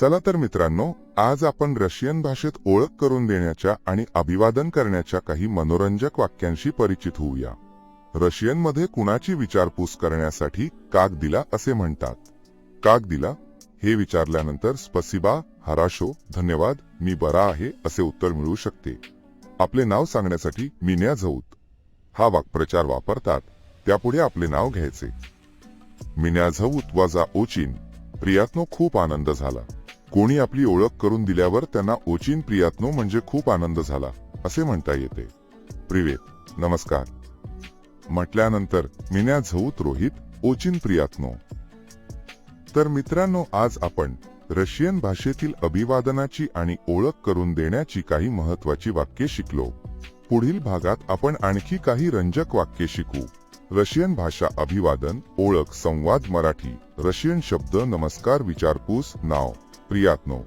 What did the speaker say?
चला तर मित्रांनो आज आपण रशियन भाषेत ओळख करून देण्याच्या आणि अभिवादन करण्याच्या काही मनोरंजक वाक्यांशी परिचित होऊया. रशियनमध्ये कुणाची विचारपूस करण्यासाठी काग दिला असे म्हणतात? काग दिला? हे विचारल्यानंतर स्पसिबा हराशो धन्यवाद मी बरा आहे असे उत्तर मिळू शकते. आपले नाव सांगण्यासाठी मिन्या झौत. हा वाक्प्रचार वापरतात त्यापुढे आपले नाव घ्यायचे. मिन्या झौत वजा ओचिन. प्रियात्नो खूप आनंद झाला. कोणी आपली ओळख करून दिल्यावर त्यांना ओचिन प्रियात्नो म्हणजे खूप आनंद झाला असे म्हणता येते. प्रिवेत नमस्कार. म्हटल्यानंतर मिन्या झऊत रोहित ओचिन प्रियात्नो. तर मित्रांनो आज आपण रशियन भाषेतील अभिवादनाची आणि ओळख करून देण्याची काही महत्वाची वाक्ये शिकलो. पुढील भागात आपण आणखी काही रंजक वाक्ये शिकू. रशियन भाषा अभिवादन ओळख संवाद मराठी रशियन शब्द नमस्कार विचारपूस नाव. प्रियात्नो